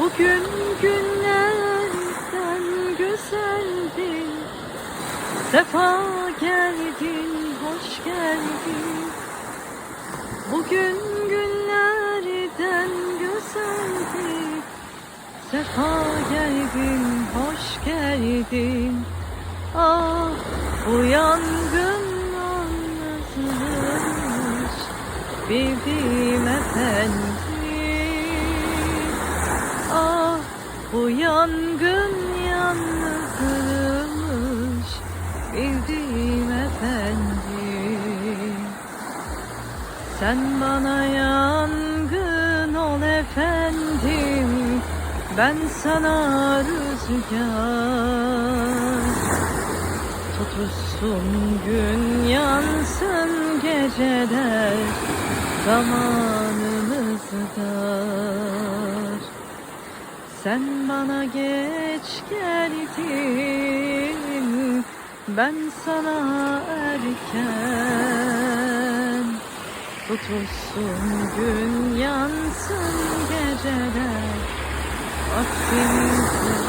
Bugün günlerden güzeldi Sefa geldin, hoş geldin. Bugün günlerden güzeldi Sefa geldin, hoş geldin. Ah bu yangın yalnızmış Bildim efendim yangın yalnızmış Bildim efendim Sen bana yangın ol efendim Ben sana rüzgar. Tutuşsun gün yansın geceler Zamanımız Sen bana geç geldin Ben sana erken. Tutuşsun gün yansın geceler Vaktimiz